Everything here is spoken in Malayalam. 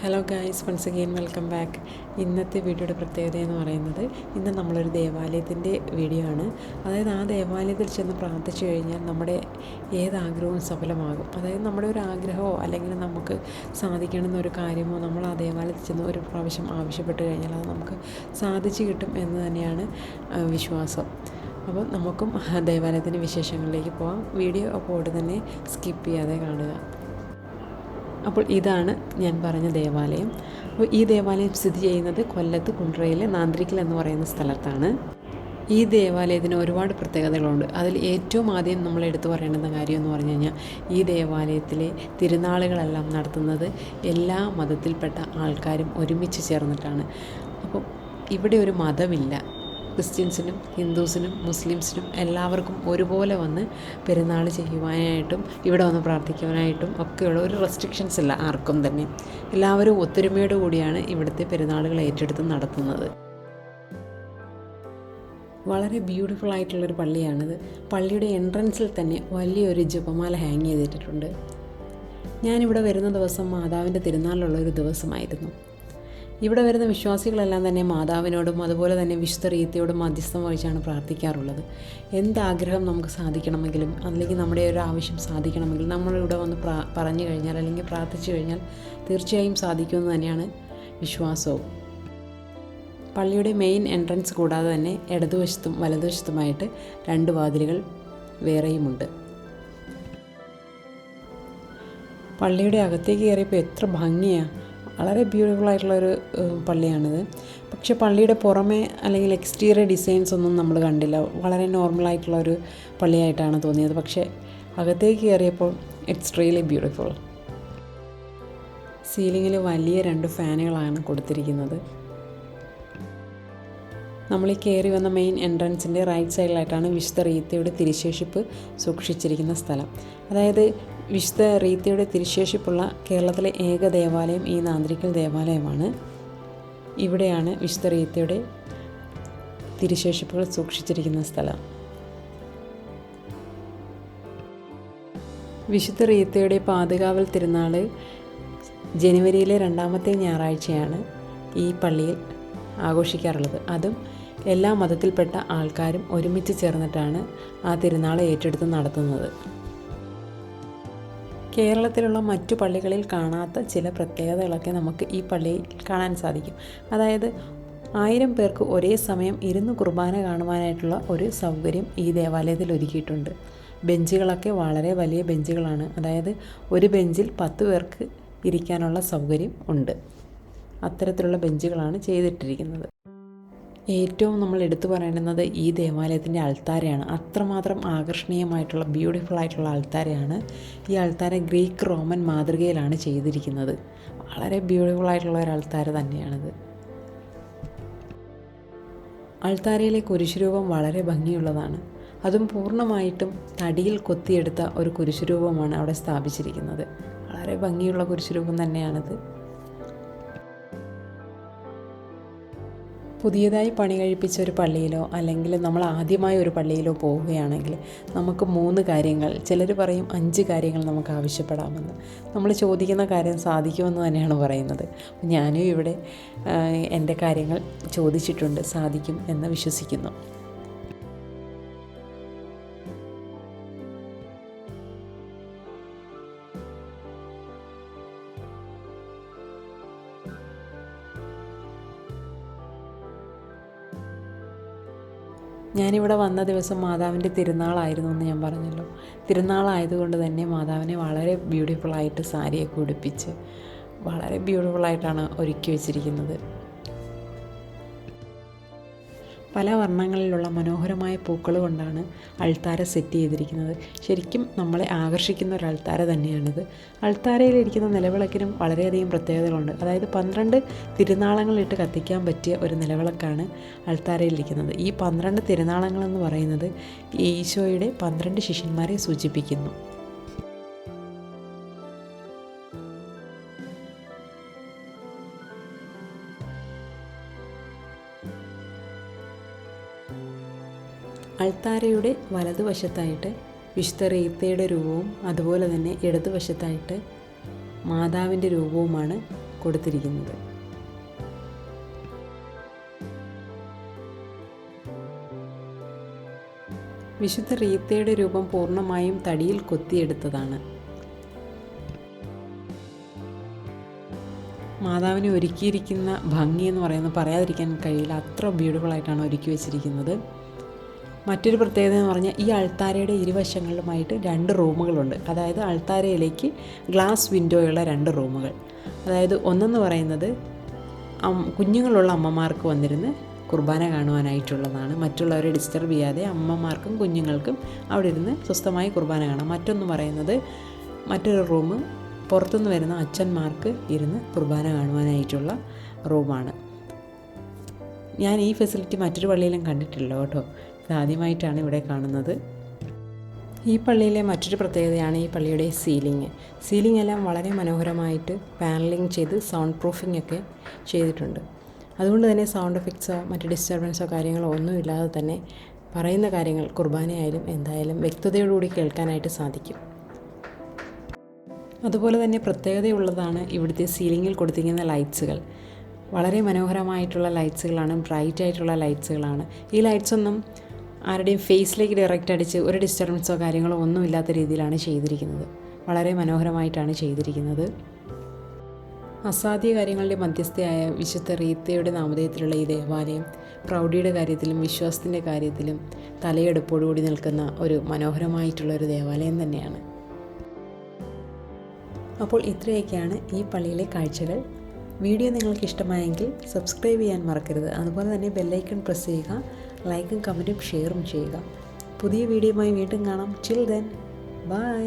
Hello guys once again welcome back ഇന്നത്തെ വീഡിയോയുടെ പ്രത്യേകത എന്ന് പറയുന്നത് ഇന്ന് നമ്മളൊരു ദേവാലയത്തിന്റെ വീഡിയോ ആണ്. അതായത് ആ ദേവാലയത്തിൽ ചെന്ന് പ്രാർത്ഥിച്ചു കഴിഞ്ഞാൽ നമ്മുടെ ഏത് ആഗ്രഹവും സഫലമാകും. അതായത് നമ്മുടെ ഒരു ആഗ്രഹമോ അല്ലെങ്കിൽ നമുക്ക് സാധിക്കണമെന്നൊരു കാര്യമോ നമ്മൾ ആ ദേവാലയത്തിൽ ചെന്ന് ഒരു പ്രാവശ്യം ആവശ്യപ്പെട്ട് കഴിഞ്ഞാൽ അത് നമുക്ക് സാധിച്ചു കിട്ടും എന്ന് തന്നെയാണ് വിശ്വാസം. അപ്പോൾ നമുക്കും ദേവാലയത്തിന്റെ വിശേഷങ്ങളിലേക്ക് പോകാം വീഡിയോ അപ്പോൾ തന്നെ സ്കിപ്പ് ചെയ്യാതെ കാണുക. അപ്പോൾ ഇതാണ് ഞാൻ പറഞ്ഞ ദേവാലയം. അപ്പോൾ ഈ ദേവാലയം സ്ഥിതി ചെയ്യുന്നത് കൊല്ലത്ത് കുണ്ട്രയിലെ നാന്ത്രിക്കൽ എന്ന് പറയുന്ന സ്ഥലത്താണ്. ഈ ദേവാലയത്തിന് ഒരുപാട് പ്രത്യേകതകളുണ്ട്. അതിൽ ഏറ്റവും ആദ്യം നമ്മൾ എടുത്തു പറയേണ്ടുന്ന കാര്യം എന്ന് പറഞ്ഞു കഴിഞ്ഞാൽ ഈ ദേവാലയത്തിലെ തിരുനാളുകളെല്ലാം നടത്തുന്നത് എല്ലാ മതത്തിൽപ്പെട്ട ആൾക്കാരും ഒരുമിച്ച് ചേർന്നിട്ടാണ്. അപ്പോൾ ഇവിടെ ഒരു മതമില്ല. ക്രിസ്ത്യൻസിനും ഹിന്ദുസിനും മുസ്ലിംസിനും എല്ലാവർക്കും ഒരുപോലെ വന്ന് പെരുന്നാൾ ചെയ്യുവാനായിട്ടും ഇവിടെ വന്ന് പ്രാർത്ഥിക്കുവാനായിട്ടും ഒക്കെയുള്ള ഒരു റെസ്ട്രിക്ഷൻസ് ഇല്ല ആർക്കും തന്നെ. എല്ലാവരും ഒത്തൊരുമയോടു കൂടിയാണ് ഇവിടുത്തെ പെരുന്നാളുകൾ ഏറ്റെടുത്ത് നടത്തുന്നത്. വളരെ ബ്യൂട്ടിഫുൾ ആയിട്ടുള്ളൊരു പള്ളിയാണിത്. പള്ളിയുടെ എൻട്രൻസിൽ തന്നെ വലിയൊരു ജപമാല ഹാങ് ചെയ്തിട്ടുണ്ട് ഞാനിവിടെ വരുന്ന ദിവസം മാതാവിന്റെ തിരുനാളിലുള്ള ഒരു ദിവസമായിരുന്നു. ഇവിടെ വരുന്ന വിശ്വാസികളെല്ലാം തന്നെ മാതാവിനോടും അതുപോലെ തന്നെ വിശുദ്ധ റീത്തിയോടും മധ്യസ്ഥം വഹിച്ചാണ് പ്രാർത്ഥിക്കാറുള്ളത്. എന്താഗ്രഹം നമുക്ക് സാധിക്കണമെങ്കിലും അല്ലെങ്കിൽ നമ്മുടെ ഒരു ആവശ്യം സാധിക്കണമെങ്കിൽ നമ്മളിവിടെ വന്ന് പ്രാ പറഞ്ഞു കഴിഞ്ഞാൽ അല്ലെങ്കിൽ പ്രാർത്ഥിച്ചു കഴിഞ്ഞാൽ തീർച്ചയായും സാധിക്കുമെന്ന് തന്നെയാണ് വിശ്വാസവും. പള്ളിയുടെ മെയിൻ എൻട്രൻസ് കൂടാതെ തന്നെ ഇടതുവശത്തും വലതുവശത്തുമായിട്ട് രണ്ട് വാതിലുകൾ വേറെയുമുണ്ട്. പള്ളിയുടെ അകത്തേക്ക് കയറിയപ്പോൾ എത്ര ഭംഗിയാണ് വളരെ ബ്യൂട്ടിഫുൾ ആയിട്ടുള്ളൊരു പള്ളിയാണിത്. പക്ഷെ പള്ളിയുടെ പുറമെ അല്ലെങ്കിൽ എക്സ്റ്റീരിയർ ഡിസൈൻസ് ഒന്നും നമ്മൾ കണ്ടില്ല. വളരെ നോർമലായിട്ടുള്ള ഒരു പള്ളിയായിട്ടാണ് തോന്നിയത്. പക്ഷേ അകത്തേക്ക് കയറിയപ്പോൾ ഇറ്റ്സ് റിയലി ബ്യൂട്ടിഫുൾ സീലിങ്ങിൽ വലിയ രണ്ട് ഫാനുകളാണ് കൊടുത്തിരിക്കുന്നത്. നമ്മൾ ഈ കയറി വന്ന മെയിൻ എൻട്രൻസിന്റെ റൈറ്റ് സൈഡിലായിട്ടാണ് വിശുദ്ധ റീത്തയുടെ തിരിശേഷിപ്പ് സൂക്ഷിച്ചിരിക്കുന്ന സ്ഥലം. അതായത് വിശുദ്ധ റീത്തയുടെ തിരുശേഷിപ്പുള്ള കേരളത്തിലെ ഏക ദേവാലയം ഈ നാന്ത്രിക്കൽ ദേവാലയമാണ്. ഇവിടെയാണ് വിശുദ്ധ റീത്തയുടെ തിരുശേഷിപ്പുകൾ സൂക്ഷിച്ചിരിക്കുന്ന സ്ഥലം. വിശുദ്ധ റീത്തയുടെ പാതുകാവൽ തിരുനാൾ ജനുവരിയിലെ രണ്ടാമത്തെ ഞായറാഴ്ചയാണ് ഈ പള്ളിയിൽ ആഘോഷിക്കാറുള്ളത്. അതും എല്ലാ മതത്തിൽപ്പെട്ട ആൾക്കാരും ഒരുമിച്ച് ചേർന്നിട്ടാണ് ആ തിരുനാൾ ഏറ്റെടുത്ത് നടത്തുന്നത്. കേരളത്തിലുള്ള മറ്റു പള്ളികളിൽ കാണാത്ത ചില പ്രത്യേകതകളൊക്കെ നമുക്ക് ഈ പള്ളിയിൽ കാണാൻ സാധിക്കും. അതായത് ആയിരം പേർക്ക് ഒരേ സമയം ഇരുന്ന് കുർബാന കാണുവാനായിട്ടുള്ള ഒരു സൗകര്യം ഈ ദേവാലയത്തിൽ ഒരുക്കിയിട്ടുണ്ട്. ബെഞ്ചുകളൊക്കെ വളരെ വലിയ ബെഞ്ചുകളാണ്. അതായത് ഒരു ബെഞ്ചിൽ പത്ത് പേർക്ക് ഇരിക്കാനുള്ള സൗകര്യം ഉണ്ട്. അത്തരത്തിലുള്ള ബെഞ്ചുകളാണ് ചെയ്തിട്ടിരിക്കുന്നത്. ഏറ്റവും നമ്മൾ എടുത്തു പറയേണ്ടുന്നത് ഈ ദേവാലയത്തിന്റെ അൾത്താരയാണ് അത്രമാത്രം ആകർഷണീയമായിട്ടുള്ള ബ്യൂട്ടിഫുൾ ആയിട്ടുള്ള അൾത്താരയാണ് ഈ അൾത്താര ഗ്രീക്ക് റോമൻ മാതൃകയിലാണ് ചെയ്തിരിക്കുന്നത്. വളരെ ബ്യൂട്ടിഫുൾ ആയിട്ടുള്ള ഒരു അൾത്താര തന്നെയാണിത്. അൾത്താരയിലെ കുരിശുരൂപം വളരെ ഭംഗിയുള്ളതാണ്. അതും പൂർണമായിട്ടും തടിയിൽ കൊത്തിയെടുത്ത ഒരു കുരിശുരൂപമാണ് അവിടെ സ്ഥാപിച്ചിരിക്കുന്നത്. വളരെ ഭംഗിയുള്ള കുരിശുരൂപം തന്നെയാണിത്. പുതിയതായി പണി കഴിപ്പിച്ച ഒരു പള്ളിയിലോ അല്ലെങ്കിൽ നമ്മൾ ആദ്യമായ ഒരു പള്ളിയിലോ പോവുകയാണെങ്കിൽ നമുക്ക് മൂന്ന് കാര്യങ്ങൾ ചിലർ പറയും അഞ്ച് കാര്യങ്ങൾ നമുക്ക് ആവശ്യപ്പെടാമെന്ന്. നമ്മൾ ചോദിക്കുന്ന കാര്യം സാധിക്കുമെന്ന് തന്നെയാണ് പറയുന്നത്. ഞാനും ഇവിടെ എന്റെ കാര്യങ്ങൾ ചോദിച്ചിട്ടുണ്ട് സാധിക്കും എന്ന് വിശ്വസിക്കുന്നു. ഞാനിവിടെ വന്ന ദിവസം മാതാവിന്റെ തിരുനാളായിരുന്നു എന്ന് ഞാൻ പറഞ്ഞല്ലോ. തിരുനാളായതുകൊണ്ട് തന്നെ മാതാവിനെ വളരെ ബ്യൂട്ടിഫുള്ളായിട്ട് സാരിയൊക്കെ ഉടുപ്പിച്ച് വളരെ ബ്യൂട്ടിഫുള്ളായിട്ടാണ് ഒരുക്കി വെച്ചിരിക്കുന്നത്. പല വർണങ്ങളിലുള്ള മനോഹരമായ പൂക്കൾ കൊണ്ടാണ് അൾത്താര സെറ്റ് ചെയ്തിരിക്കുന്നത്. ശരിക്കും നമ്മളെ ആകർഷിക്കുന്ന ഒരു അൾത്താര തന്നെയാണിത്. അൾത്താരയിലിരിക്കുന്ന നിലവിളക്കിനും വളരെയധികം പ്രത്യേകതകളുണ്ട്. അതായത് പന്ത്രണ്ട് തിരുനാളങ്ങളിട്ട് കത്തിക്കാൻ പറ്റിയ ഒരു നിലവിളക്കാണ് അൾത്താരയിലിരിക്കുന്നത്. ഈ പന്ത്രണ്ട് തിരുനാളങ്ങളെന്ന് പറയുന്നത് ഈശോയുടെ പന്ത്രണ്ട് ശിഷ്യന്മാരെ സൂചിപ്പിക്കുന്നു. അൾത്താരയുടെ വലതുവശത്തായിട്ട് വിശുദ്ധ റീത്തയുടെ രൂപവും അതുപോലെ തന്നെ ഇടതുവശത്തായിട്ട് മാതാവിന്റെ രൂപവുമാണ് കൊടുത്തിരിക്കുന്നത്. വിശുദ്ധ റീത്തയുടെ രൂപം പൂർണമായും തടിയിൽ കൊത്തിയെടുത്തതാണ്. മാതാവിനെ ഒരുക്കിയിരിക്കുന്ന ഭംഗി എന്ന് പറയുന്നത് പറയാതിരിക്കാൻ കഴിയില്ല. അത്ര ബ്യൂട്ടിഫുൾ ആയിട്ടാണ് ഒരുക്കി വെച്ചിരിക്കുന്നത്. മറ്റൊരു പ്രത്യേകത എന്ന് പറഞ്ഞാൽ ഈ അൾത്താരയുടെ ഇരുവശങ്ങളിലുമായിട്ട് രണ്ട് റൂമുകളുണ്ട്. അതായത് അൾത്താരയിലേക്ക് ഗ്ലാസ് വിൻഡോയുള്ള രണ്ട് റൂമുകൾ. അതായത് ഒന്നെന്ന് പറയുന്നത് കുഞ്ഞുങ്ങളുള്ള അമ്മമാർക്ക് വന്നിരുന്ന് കുർബാന കാണുവാനായിട്ടുള്ളതാണ്. മറ്റുള്ളവരെ ഡിസ്റ്റർബ് ചെയ്യാതെ അമ്മമാർക്കും കുഞ്ഞുങ്ങൾക്കും അവിടെ ഇരുന്ന് സ്വസ്ഥമായി കുർബാന കാണാം. മറ്റൊന്ന് പറയുന്നത് മറ്റൊരു റൂം പുറത്തുനിന്ന് വരുന്ന അച്ഛന്മാർക്ക് ഇരുന്ന് കുർബാന കാണുവാനായിട്ടുള്ള റൂമാണ്. ഞാൻ ഈ ഫെസിലിറ്റി മറ്റൊരു പള്ളിയിലും കണ്ടിട്ടില്ല കേട്ടോ. ഇതാദ്യമായിട്ടാണ് ഇവിടെ കാണുന്നത്. ഈ പള്ളിയിലെ മറ്റൊരു പ്രത്യേകതയാണ് ഈ പള്ളിയുടെ സീലിംഗ്. സീലിംഗ് എല്ലാം വളരെ മനോഹരമായിട്ട് പാനലിംഗ് ചെയ്ത് സൗണ്ട് പ്രൂഫിംഗ് ഒക്കെ ചെയ്തിട്ടുണ്ട്. അതുകൊണ്ട് തന്നെ സൗണ്ട് എഫക്ട്സോ മറ്റ് ഡിസ്റ്റർബൻസോ കാര്യങ്ങളോ ഒന്നുമില്ലാതെ തന്നെ പറയുന്ന കാര്യങ്ങൾ കുർബാനയായാലും എന്തായാലും വ്യക്തതയോടുകൂടി കേൾക്കാനായിട്ട് സാധിക്കും. അതുപോലെ തന്നെ പ്രത്യേകതയുള്ളതാണ് ഇവിടുത്തെ സീലിങ്ങിൽ കൊടുത്തിരിക്കുന്ന ലൈറ്റ്സുകൾ. വളരെ മനോഹരമായിട്ടുള്ള ലൈറ്റ്സുകളാണ് ബ്രൈറ്റ് ആയിട്ടുള്ള ലൈറ്റ്സുകളാണ്. ഈ ലൈറ്റ്സ് ഒന്നും ആരുടെയും ഫേസിലേക്ക് ഡയറക്റ്റ് അടിച്ച് ഒരു ഡിസ്റ്റർബൻസോ കാര്യങ്ങളോ ഒന്നും ഇല്ലാത്ത രീതിയിലാണ് ചെയ്തിരിക്കുന്നത്. വളരെ മനോഹരമായിട്ടാണ് ചെയ്തിരിക്കുന്നത്. അസാധ്യ കാര്യങ്ങളുടെ മധ്യസ്ഥയായ വിശുദ്ധ റീത്തയുടെ നാമധേയത്തിലുള്ള ഈ ദേവാലയം പ്രൗഢിയുടെ കാര്യത്തിലും വിശ്വാസത്തിന്റെ കാര്യത്തിലും തലയെടുപ്പോടുകൂടി നിൽക്കുന്ന ഒരു മനോഹരമായിട്ടുള്ള ഒരു ദേവാലയം തന്നെയാണ്. അപ്പോൾ ഇത്രയൊക്കെയാണ് ഈ പള്ളിയിലെ കാഴ്ചകൾ. വീഡിയോ നിങ്ങൾക്ക് ഇഷ്ടമായെങ്കിൽ സബ്സ്ക്രൈബ് ചെയ്യാൻ മറക്കരുത്. അതുപോലെ തന്നെ ബെല്ലൈക്കൺ പ്രസ് ചെയ്യുക. ലൈക്കും കമന്റും ഷെയറും ചെയ്യുക. പുതിയ വീഡിയോയുമായി വീണ്ടും കാണാം. ചിൽ ദെൻ ബൈ